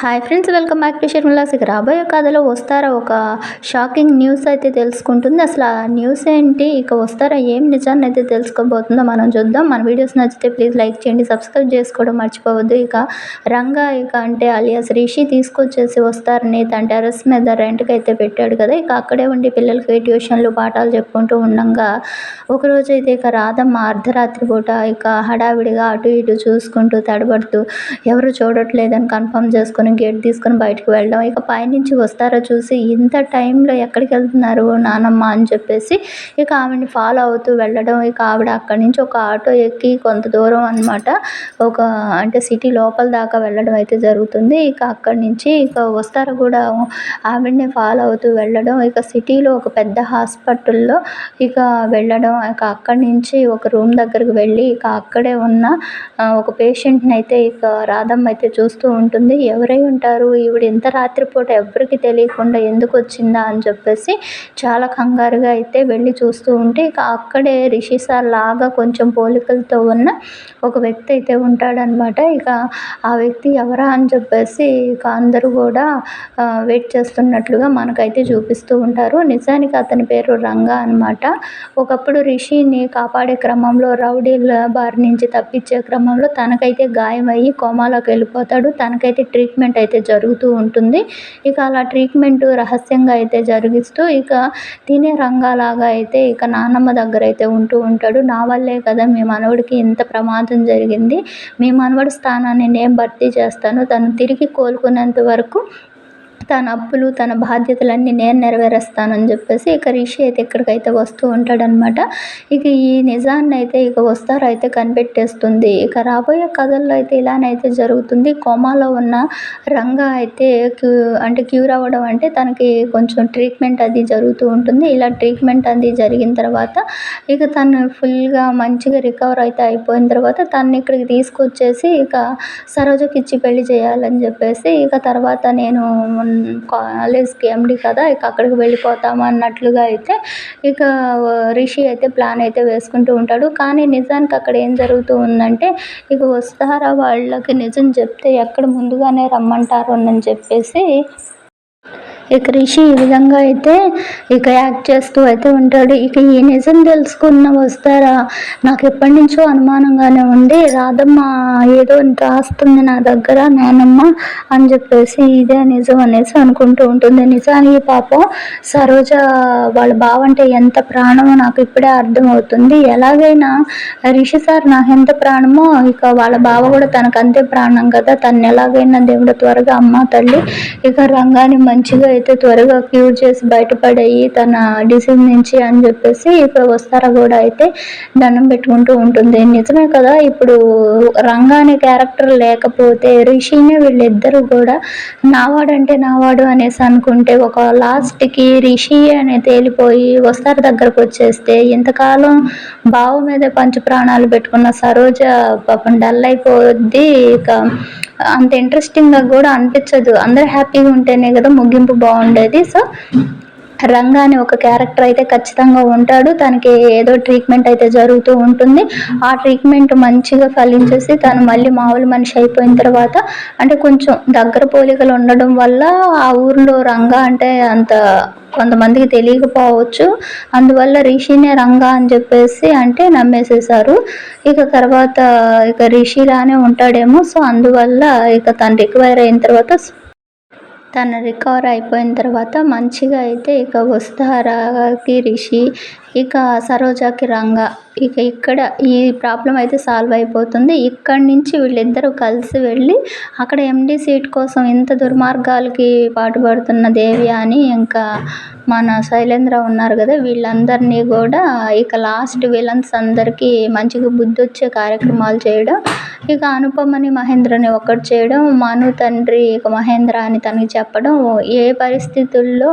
Hi friends welcome back to Sharmila's ఇక రాబోయే కథలో వస్తారా ఒక షాకింగ్ న్యూస్ అయితే తెలుసుకుంటుంది. అసలు ఆ న్యూస్ ఏంటి? ఇక వస్తారా? ఏం నిజాన్ని అయితే తెలుసుకోబోతుందో మనం చూద్దాం. మన వీడియోస్ నచ్చితే ప్లీజ్ లైక్ చేయండి సబ్స్క్రైబ్ చేసుకోవడం మర్చిపోవద్దు. ఇక రంగా ఇక అంటే అలియాస్ రిషి తీసుకొచ్చేసి వస్తారని తన టెరస్ మీద రెంట్కి అయితే పెట్టాడు కదా. ఇక అక్కడే ఉండి పిల్లలకి ట్యూషన్లు పాఠాలు చెప్పుకుంటూ ఉండగా ఒకరోజు అయితే ఇక రాధమ్మ అర్ధరాత్రి పూట ఇక హడావిడిగా అటు ఇటు చూసుకుంటూ తడబడుతూ ఎవరు చూడట్లేదని కన్ఫర్మ్ చేసుకొని గేట్ తీసుకొని బయటకు వెళ్ళడం ఇక పైనుంచి వస్తారో చూసి ఇంత టైంలో ఎక్కడికి వెళ్తున్నారు నానమ్మ అని చెప్పేసి ఇక ఆమెని ఫాలో అవుతూ వెళ్ళడం ఇక ఆవిడ అక్కడి నుంచి ఒక ఆటో ఎక్కి కొంత దూరం అనమాట ఒక అంటే సిటీ లోపల దాకా వెళ్ళడం అయితే జరుగుతుంది. ఇక అక్కడి నుంచి ఇక వస్తారో కూడా ఆవిడని ఫాలో అవుతూ వెళ్ళడం ఇక సిటీలో ఒక పెద్ద హాస్పిటల్లో ఇక వెళ్ళడం ఇక అక్కడి నుంచి ఒక రూమ్ దగ్గరికి వెళ్ళి ఇక అక్కడే ఉన్న ఒక పేషెంట్ని అయితే ఇక రాధమ్మ అయితే చూస్తూ ఉంటుంది. ఎవరై ఉంటారు. ఈవిడ ఇంత రాత్రిపూట ఎవరికి తెలియకుండా ఎందుకు వచ్చిందా అని చెప్పేసి చాలా కంగారుగా అయితే వెళ్ళి చూస్తూ ఉంటే ఇక అక్కడే రిషి సార్ లాగా కొంచెం పోలికలతో ఉన్న ఒక వ్యక్తి అయితే ఉంటాడనమాట. ఇక ఆ వ్యక్తి ఎవరా అని చెప్పేసి ఇక అందరూ కూడా వెయిట్ చేస్తున్నట్లుగా మనకైతే చూపిస్తూ ఉంటారు. నిజానికి అతని పేరు రంగా అనమాట ఒకప్పుడు రిషిని కాపాడే క్రమంలో రౌడీల బారి నుంచి తప్పించే క్రమంలో తనకైతే గాయమయ్యి కోమాలోకి వెళ్ళిపోతాడు. తనకైతే ట్రీట్మెంట్ అయితే జరుగుతూ ఉంటుంది. ఇక అలా ట్రీట్మెంట్ రహస్యంగా అయితే జరిగిస్తూ ఇక తినే రంగాలాగా అయితే ఇక నాన్నమ్మ దగ్గర అయితే ఉంటూ ఉంటాడు. నా వల్లే కదా మీ మనవడికి ఇంత ప్రమాదం జరిగింది. మీ మనవడి స్థానాన్ని నేను భర్తీ చేస్తాను. తను తిరిగి కోలుకునేంత వరకు తన అప్పులు తన బాధ్యతలన్నీ నేను నెరవేరుస్తానని చెప్పేసి ఇక రిషి అయితే ఇక్కడికైతే వస్తూ ఉంటాడనమాట ఇక ఈ నిజాన్ని అయితే ఇక వస్తారు అయితే కనిపెట్టేస్తుంది. ఇక రాబోయే కథల్లో అయితే ఇలానైతే జరుగుతుంది. కోమాలో ఉన్న రంగా అయితే క్యూ అంటే క్యూర్ అవ్వడం అంటే తనకి కొంచెం ట్రీట్మెంట్ అది జరుగుతూ ఉంటుంది. ఇలా ట్రీట్మెంట్ అది జరిగిన తర్వాత ఇక తను ఫుల్గా మంచిగా రికవర్ అయితే అయిపోయిన తర్వాత తను ఇక్కడికి తీసుకొచ్చేసి ఇక సరోజకి ఇచ్చి పెళ్ళి చేయాలని చెప్పేసి ఇక తర్వాత నేను కాలేజ్కి ఎండి కదా ఇక అక్కడికి వెళ్ళిపోతాము అన్నట్లుగా అయితే ఇక రిషి అయితే ప్లాన్ అయితే వేసుకుంటూ ఉంటాడు. కానీ నిజానికి అక్కడ ఏం జరుగుతూ ఉందంటే ఇక వస్తారా వాళ్ళకి నిజం చెప్తే ఎక్కడ ముందుగానే రమ్మంటారు అని చెప్పేసి ఇక రిషి ఈ విధంగా అయితే ఇక యాక్ట్ చేస్తూ అయితే ఉంటాడు. ఇక ఈ నిజం తెలుసుకున్న వస్తారా? నాకు ఎప్పటి నుంచో అనుమానంగానే ఉంది. రాధమ్మ ఏదో రాస్తుంది నా దగ్గర నానమ్మ అని చెప్పేసి ఇదే నిజం అనేసి అనుకుంటూ ఉంటుంది. నిజానికి పాపం సరోజ వాళ్ళ బావ అంటే ఎంత ప్రాణమో నాకు ఇప్పుడే అర్థమవుతుంది. ఎలాగైనా రిషి సార్ నాకు ఎంత ప్రాణమో ఇక వాళ్ళ బావ కూడా తనకు అంతే ప్రాణం కదా. తను ఎలాగైనా దేవుడు త్వరగా అమ్మ తల్లి ఇక రంగాన్ని మంచిగా అయితే త్వరగా క్యూర్ చేసి బయటపడేయి తన డిసీజ్ నుంచి అని చెప్పేసి ఇప్పుడు వస్తారా కూడా అయితే దండం పెట్టుకుంటూ ఉంటుంది. నిజమే కదా ఇప్పుడు రంగా అనే క్యారెక్టర్ లేకపోతే రిషిని వీళ్ళిద్దరూ కూడా నావాడంటే నావాడు అనేసి అనుకుంటే ఒక లాస్ట్కి రిషి అనే తేలిపోయి వస్తారు దగ్గరకు వచ్చేస్తే ఇంతకాలం బావు మీద పంచ ప్రాణాలు పెట్టుకున్న సరోజ పాపం డల్ అయిపోద్ది. ఇక అంత ఇంట్రెస్టింగ్గా కూడా అనిపించదు. అందరు హ్యాపీగా ఉంటేనే కదా ముగింపు బాగుండేది. సో రంగా అని ఒక క్యారెక్టర్ అయితే ఖచ్చితంగా ఉంటాడు. తనకి ఏదో ట్రీట్మెంట్ అయితే జరుగుతూ ఉంటుంది. ఆ ట్రీట్మెంట్ మంచిగా ఫలించేసి తను మళ్ళీ మామూలు మనిషి అయిపోయిన తర్వాత అంటే కొంచెం దగ్గర పోలికలు ఉండడం వల్ల ఆ ఊర్లో రంగా అంటే అంత కొంతమందికి తెలియకపోవచ్చు. అందువల్ల రిషినే రంగా అని చెప్పేసి అంటే నమ్మేసేసారు ఇక తర్వాత ఇక రిషిలానే ఉంటాడేమో. సో అందువల్ల ఇక తను రిక్వైర్ అయిన తర్వాత తను రికవర్ అయిపోయిన తర్వాత మంచిగా అయితే ఇక వస్తారాకి రిషి ఇక సరోజాకి రంగా. ఇక ఇక్కడ ఈ ప్రాబ్లం అయితే సాల్వ్ అయిపోతుంది. ఇక్కడి నుంచి వీళ్ళిద్దరూ కలిసి వెళ్ళి అక్కడ ఎండి సీట్ కోసం ఇంత దుర్మార్గాలకి పాటుపడుతున్న దేవి అని ఇంకా మన శైలేంద్ర ఉన్నారు కదా వీళ్ళందరినీ కూడా ఇక లాస్ట్ విలన్స్ అందరికీ మంచిగా బుద్ధి వచ్చే కార్యక్రమాలు చేయడం ఇక అనుపమని మహేంద్రని ఒక్కటి చేయడం మను తండ్రి ఇక మహేంద్ర అని తనకి చెప్పడం ఏ పరిస్థితుల్లో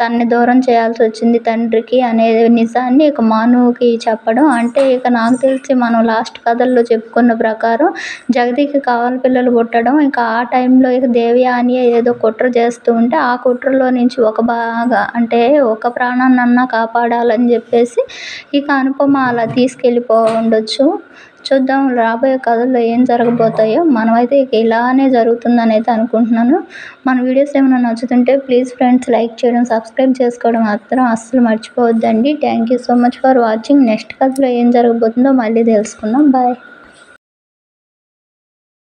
తన్ని దూరం చేయాల్సి వచ్చింది తండ్రికి అనే నిజాన్ని ఇక మానవుకి చెప్పడం. అంటే ఇక నాకు తెలిసి మనం లాస్ట్ కథల్లో చెప్పుకున్న ప్రకారం జగదికి కావాలి పిల్లలు పుట్టడం. ఇంకా ఆ టైంలో ఇక దేవయాని ఏదో కుట్ర చేస్తూ ఉంటే ఆ కుట్రలో నుంచి ఒక బాగా అంటే ఒక ప్రాణాన్నన్నా కాపాడాలని చెప్పేసి ఇక అనుపమ అలా తీసుకెళ్ళిపో ఉండొచ్చు చూద్దాం రాబోయే కథల్లో ఏం జరగబోతాయో. మనమైతే ఇక ఇలానే జరుగుతుందని అయితే అనుకుంటున్నాను. మన వీడియోస్ ఏమైనా నచ్చుతుంటే ప్లీజ్ ఫ్రెండ్స్ లైక్ చేయడం సబ్స్క్రైబ్ చేసుకోవడం మాత్రం అస్సలు మర్చిపోవద్దండి. Thank you so much for watching. Next కథలో ఏం జరగబోతుందో మళ్ళీ తెలుసుకుందాం. బాయ్.